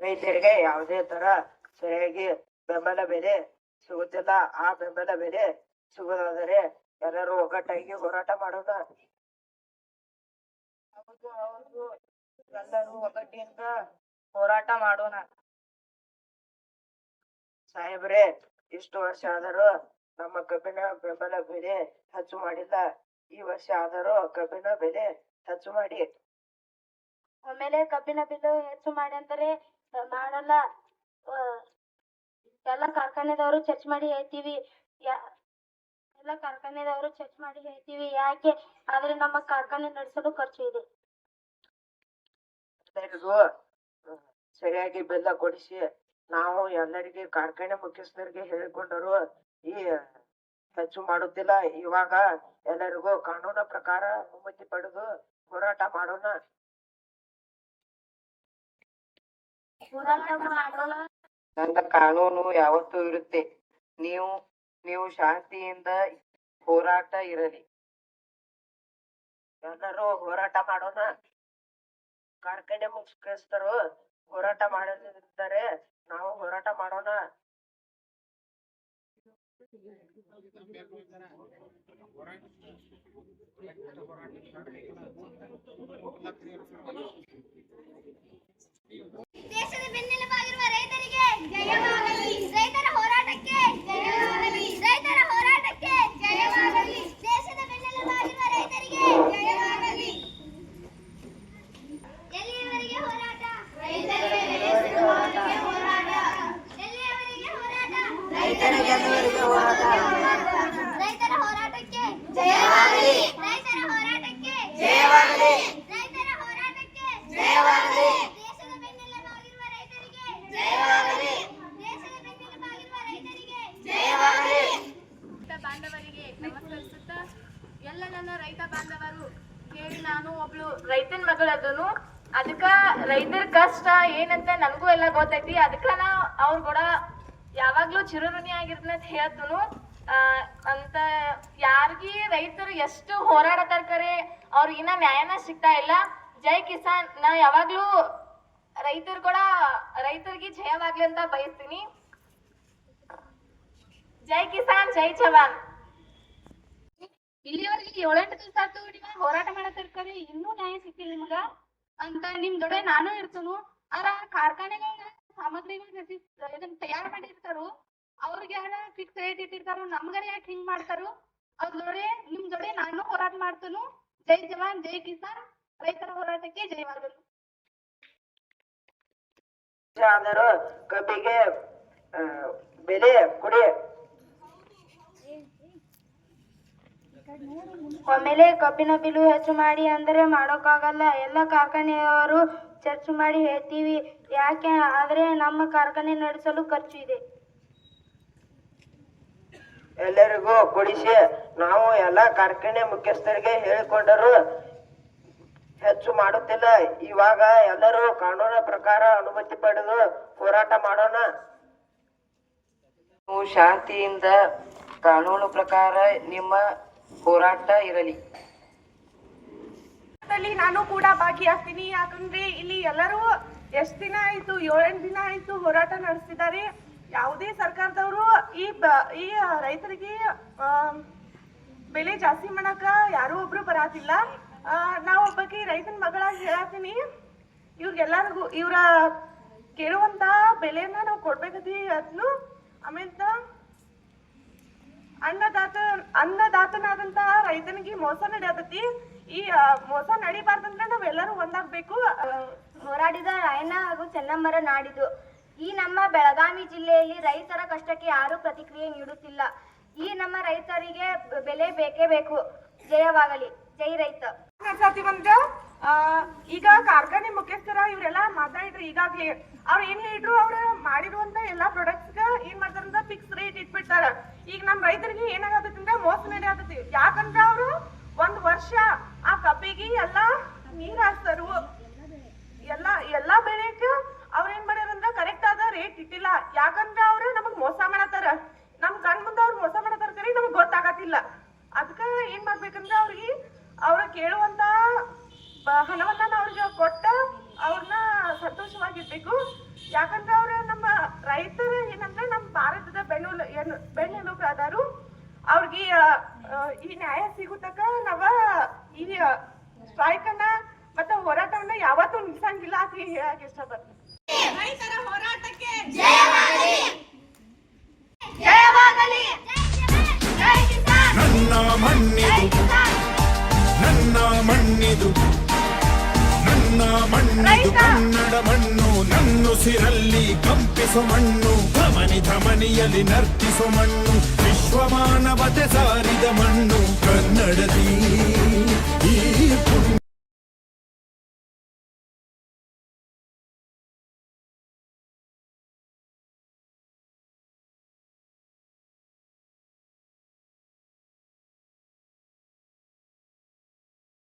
ರೈತರಿಗೆ ಯಾವುದೇ ತರ ಸರಿಯಾಗಿ ಬೆಂಬಲ ಬೆಲೆ ಸಿಗುತ್ತಿಲ್ಲ. ಆ ಬೆಂಬಲ ಬೆಲೆ ಸಿಗುವುದಾದರೆ ಎಲ್ಲರೂ ಒಗ್ಗಟ್ಟಾಗಿ ಹೋರಾಟ ಮಾಡೋಣ. ಹೌದು ಹೌದು. ಎಲ್ಲರೂ ಒಗ್ಗಟ್ಟಿನಿಂದ ಹೋರಾಟ ಮಾಡೋಣ. ಸಾಹೇಬ್ರೆ ಇಷ್ಟು ವರ್ಷ ಆದರೂ ನಮ್ಮ ಕಬ್ಬಿನ ಬೆಂಬಲ ಬೆಲೆ ಹೆಚ್ಚು ಮಾಡಿಲ್ಲ. ಈ ವರ್ಷ ಆದರೂ ಕಬ್ಬಿನ ಬೆಲೆ ಹೆಚ್ಚು ಮಾಡಿ. ಆಮೇಲೆ ಕಬ್ಬಿನ ಬೆಲೆ ಹೆಚ್ಚು ಮಾಡಿ ಅಂತಾರೆ ಆ, ಮಾಡಲ್ಲ. ಎಲ್ಲ ಕಾರ್ಖಾನೆದವರು ಚರ್ಚ್ ಮಾಡಿ ಹೇಳ್ತೀವಿ. ಎಲ್ಲ ಕಾರ್ಖಾನೆದವರು ಚರ್ಚ್ ಮಾಡಿ ಹೇಳ್ತೀವಿ. ಯಾಕೆ? ಆದ್ರೆ ನಮ್ಮ ಕಾರ್ಖಾನೆ ನಡೆಸಲು ಖರ್ಚು ಇದೆ. ಸರಿಯಾಗಿ ಬೆಲ್ಲ ಕೊಡಿಸಿ. ನಾವು ಎಲ್ಲರಿಗೆ, ಕಾರ್ಖಾನೆ ಮುಖ್ಯಸ್ಥರಿಗೆ ಹೇಳಿಕೊಂಡರು ಈ ಹೆಚ್ಚು ಮಾಡುತ್ತಿಲ್ಲ. ಇವಾಗ ಎಲ್ಲರಿಗೂ ಕಾನೂನು ಪ್ರಕಾರ ಅನುಮತಿ ಪಡೆದು ಹೋರಾಟ ಮಾಡೋಣ. ನನ್ನ ಕಾನೂನು ಯಾವತ್ತೂ ಇರುತ್ತೆ. ನೀವು ನೀವು ಶಾಂತಿಯಿಂದ ಹೋರಾಟ ಇರಲಿ. ಎಲ್ಲರೂ ಹೋರಾಟ ಮಾಡೋಣ. ಕಾರ್ಖಾನೆ ಮುಖ್ಯಸ್ಥರು ಹೋರಾಟ ಮಾಡದಿದ್ದರೆ ನಾವು ಹೋರಾಟ ಮಾಡೋಣ ಬೆನ್ನೆಲುಬಾಗಿರುವ ರೈತರಿಗೆ ಜಯವಾಗಲಿ ರೈತರ ಹೋರಾಟಕ್ಕೆ ಜಯವಾಗಲಿ ರೈತರ ಹೋರಾಟಕ್ಕೆ ಜಯವಾಗಲಿ ದೇಶದ ಬೆನ್ನೆಲುಬಾಗಿರುವ ರೈತರಿಗೆ ಜಯವಾಗಲಿ ಎಲ್ಲಿಯವರೆಗೆ ಹೋರಾಟ ರೈತರಿಗೆ ಹೋರಾಟ ಎಲ್ಲಿಯವರೆಗೆ ಹೋರಾಟ ರೈತರಿಗೆ ಹೋರಾಟ ರೈತರ ಹೋರಾಟಕ್ಕೆ ಜಯವಾಗಲಿ ರೈತರ ಹೋರಾಟಕ್ಕೆ ಜಯವಾಗಲಿ. ರೈತರ ಹೋರಾಟಕ್ಕೆ ಜಯವಾಗಲಿ. ದೇಶದ ಬೆನ್ನೆಲುಬಾಗಿರುವ ರೈತರಿಗೆ ಜಯವಾಗಲಿ ದೇಶದ ಬೆನ್ನೆಲುಬಾಗಿರುವ ರೈತರಿಗೆ ಜಯವಾಗಲಿ. ರೈತ ಬಾಂಧವರಿಗೆ ನಮಸ್ಕರಿಸುತ್ತಾ ಎಲ್ಲ ನನ್ನ ರೈತ ಬಾಂಧವರು ಕೇಳಿ ನಾನು ಒಬ್ಳು ರೈತನ ಮಗಳದನು ಅದಕ್ಕ ರೈತರ ಕಷ್ಟ ಏನಂತ ನನಗೂ ಎಲ್ಲ ಗೊತ್ತೈತಿ. ಅದಕ್ಕ ನಾ ಅವ್ರ ಕೂಡ ಯಾವಾಗ್ಲೂ ಚಿರಋಣಿ ಆಗಿರ್ತನ ಅಂತ ಹೇಳ್ತನು. ಅಂತ ಯಾರಿಗಿ ರೈತರು ಎಷ್ಟು ಹೋರಾಡತಾರ ಕರೆ ಅವ್ರಿಗೆ ಇನ್ನ ನ್ಯಾಯನ ಸಿಗ್ತಾ ಇಲ್ಲ. ಜೈ ಕಿಸಾನ್, ನಾ ಯಾವಾಗ್ಲೂ ರೈತರು ಕೂಡ ರೈತರಿಗೆ ಜಯವಾಗ್ಲಿ ಅಂತ ಬಯಸ್ತೀನಿ. ಜೈ ಕಿಸಾನ್, ಜೈ ಜವಾನ್. ಇಲ್ಲಿವರೆಗೆ ಏಳೆಂಟು ದಿವಸ ಆತು ನೀವ ಹೋರಾಟ ಮಾಡತ್ತಿರ್ತಾರೆ ಇನ್ನೂ ನ್ಯಾಯ ಸಿಕ್ಕಿಲ್ಲ ನಿಮ್ಗ? ಅಂತ ನಿಮ್ ಜೊತೆ ನಾನು ಇರ್ತನು. ಆದ್ರ ಕಾರ್ಖಾನೆಗಳನ್ನ ಸಾಮಗ್ರಿಗಳನ್ನ ಇದನ್ನ ತಯಾರು ಮಾಡಿರ್ತಾರೋ, ಅವ್ರಿಗೆ ಯಾರ ಫಿಕ್ಸ್ ರೇಟ್ ಇಟ್ಟಿರ್ತಾರೋ, ನಮ್ಗರ ಯಾಕೆ ಹಿಂಗ್ ಮಾಡ್ತಾರೋ, ಅವ್ರ ದೊಡೆ ನಿಮ್ ದೊಡೆ ನಾನು ಹೋರಾಟ ಮಾಡ್ತನು. ಜೈ ಜವಾನ್, ಜೈ ಕಿಸಾನ್. ರೈತರ ಹೋರಾಟಕ್ಕೆ ಜೈವಾಗಲು ಆದರೂ ಕಬ್ಬಿಗೆ ಬೆಲೆ ಕೊಡಿ. ಆಮೇಲೆ ಕಬ್ಬಿನ ಬಿಲ್ಲು ಹೆಚ್ಚು ಮಾಡಿ ಅಂದರೆ ಮಾಡೋಕ್ಕಾಗಲ್ಲ. ಎಲ್ಲ ಕಾರ್ಖಾನೆಯವರು ಚರ್ಚೆ ಮಾಡಿ ಹೇಳ್ತೀವಿ. ಯಾಕೆ ಆದ್ರೆ ನಮ್ಮ ಕಾರ್ಖಾನೆ ನಡೆಸಲು ಖರ್ಚು ಇದೆ. ಎಲ್ಲರಿಗೂ ಕೊಡಿಸಿ. ನಾವು ಎಲ್ಲ ಕಾರ್ಖಾನೆ ಮುಖ್ಯಸ್ಥರಿಗೆ ಹೇಳಿಕೊಂಡರು ಹೆಚ್ಚು ಮಾಡುತ್ತಿಲ್ಲ. ಇವಾಗ ಎಲ್ಲರೂ ಕಾನೂನು ಪ್ರಕಾರ ಅನುಮತಿ ಪಡೆದು ಹೋರಾಟ ಮಾಡೋಣ. ಶಾಂತಿಯಿಂದ ಕಾನೂನು ಪ್ರಕಾರ ನಿಮ್ಮ ಹೋರಾಟ ಇರಲಿ. ನಾನು ಕೂಡ ಭಾಗಿಯಾಗ್ತೀನಿ. ಯಾಕಂದ್ರೆ ಇಲ್ಲಿ ಎಲ್ಲರೂ ಎಷ್ಟ್ ದಿನ ಆಯ್ತು ಏಳೆಂಟು ದಿನ ಆಯ್ತು ಹೋರಾಟ ನಡೆಸಿದ್ದಾರೆ ಯಾವುದೇ ಸರ್ಕಾರದವರು ಈ ಈ ರೈತರಿಗೆ ಬೆಲೆ ಜಾಸ್ತಿ ಮಾಡಕ ಯಾರೂ ಒಬ್ರು ಬರಾತಿಲ್ಲ ನಾವು ಒಬ್ಬಾಕಿ ರೈತನ ಮಗಳಾಗಿ ಹೇಳತ್ತೀನಿ ಇವ್ರಿಗೆಲ್ಲರಿಗೂ, ಇವರ ಕೇಳುವಂತ ಬೆಲೆನ ನಾವು ಕೊಡ್ಬೇಕತಿ ಅದನ್ನು ಆಮೇಲೆ ಅನ್ನದಾತ ಅನ್ನದಾತನಾದಂತಹ ರೈತನಿಗೆ ಮೋಸ ನಡೆಯತತಿ. ಈ ಮೋಸ ನಡಿಬಾರ್ದಂದ್ರೆ ನಾವೆಲ್ಲರೂ ಒಂದಾಗ್ಬೇಕು. ಹೋರಾಡಿದ ರಾಯಣ್ಣ ಹಾಗೂ ಚೆನ್ನಮ್ಮರ ನಾಡಿದು. ಈ ನಮ್ಮ ಬೆಳಗಾವಿ ಜಿಲ್ಲೆಯಲ್ಲಿ ರೈತರ ಕಷ್ಟಕ್ಕೆ ಯಾರೂ ಪ್ರತಿಕ್ರಿಯೆ ನೀಡುತ್ತಿಲ್ಲ. ಈ ನಮ್ಮ ರೈತರಿಗೆ ಬೆಲೆ ಬೇಕೇ ಬೇಕು. ಜಯವಾಗಲಿ. ಜೈ ರೈತ. ಆ, ಈಗ ಕಾರ್ಖಾನೆ ಮುಖ್ಯಸ್ಥರ ಇವರೆಲ್ಲ ಮಾತಾಡಿದ್ರು. ಈಗಾಗ್ಲೇ ಅವ್ರು ಏನ್ ಹೇಳಿದ್ರು? ಅವ್ರು ಮಾಡಿರುವಂತ ಎಲ್ಲಾ ಪ್ರಾಡಕ್ಟ್ಸ್ ಏನ್ ಮಾಡ್ತಾರಂತ ಫಿಕ್ಸ್ ರೇಟ್ ಇಟ್ಬಿಡ್ತಾರ. ಈಗ ನಮ್ಮ ರೈತರಿಗೆ ಏನಾಗತ್ತೈತಿ ಅಂದ್ರೆ ಮೋಸ ನಡೆಯತ್ತೈತಿ ಯಾಕಂದ್ರೆ ಅವರು ಒಂದ್ ವರ್ಷ ಆ ಕಬ್ಬಿಗೆ ಎಲ್ಲಾ ನೀರ್ ಹಾಕ್ತಾರು ಎಲ್ಲಾ ಎಲ್ಲಾ ಬೆಳೆಕ ಅವ್ರ ಏನ್ ಮಾಡ್ಯಾರಂದ್ರ ಕರೆಕ್ಟ್ ಆದ ರೇಟ್ ಇಟ್ಟಿಲ್ಲ. ಯಾಕಂದ್ರ ಅವ್ರು ನಮಗ್ ಮೋಸ ಮಾಡತ್ತಾರ. ನಮ್ ಕಣ್ ಮುಂದೆ ಅವ್ರು ಮೋಸ ಮಾಡತ್ತಾರ ಕರೆ ನಮಗ್ ಗೊತ್ತಾಗತ್ತಿಲ್ಲ. ಅದಕ್ಕ ಏನ್ ಮಾಡ್ಬೇಕಂದ್ರ ಅವ್ರಿಗೆ ಅವ್ರ ಕೇಳುವಂತ ಹಣವನ್ನ ಅವ್ರಿಗೆ ಕೊಟ್ಟ ಅವ್ರನ್ನ ಸಂತೋಷವಾಗಿರ್ಬೇಕು. ಯಾಕಂದ್ರೆ ಅವ್ರ ನಮ್ಮ ರೈತರು ಏನಂದ್ರೆ ನಮ್ಮ ಭಾರತದ ಬೆನ್ನುಲು ಏನು ಬೆನ್ನೆಲುಬು ಅದಾರು ಆ, ಈ ನ್ಯಾಯ ಸಿಗುತ್ತಕ ತಕ ನಾವ ಈ ಸ್ಟ್ರೈಕ್ ಅನ್ನ ಮತ್ತೆ ಹೋರಾಟವನ್ನ ಯಾವತ್ತೂ ನಿಲ್ಸಂಗಿಲ್ಲ ಅಂತ ಹೇಳಕ್ ಇಷ್ಟಪಡ್ತೀನಿ. ರೈತರ ಹೋರಾಟಕ್ಕೆ ಮಣ್ಣಿದು ನನ್ನ ಮಣ್ಣಿದು ನನ್ನ ಮಣ್ಣಿದು ಕನ್ನಡ ಮಣ್ಣು. ನನ್ನುಸಿರಲ್ಲಿ ಕಂಪಿಸೋ ಮಣ್ಣು ಧಮನಿ ಧಮನಿಯಲ್ಲಿ ನರ್ತಿಸೋ ಮಣ್ಣು ವಿಶ್ವಮಾನವತೆ ಸಾರಿದ ಮಣ್ಣು ಕನ್ನಡದಿ. ಈ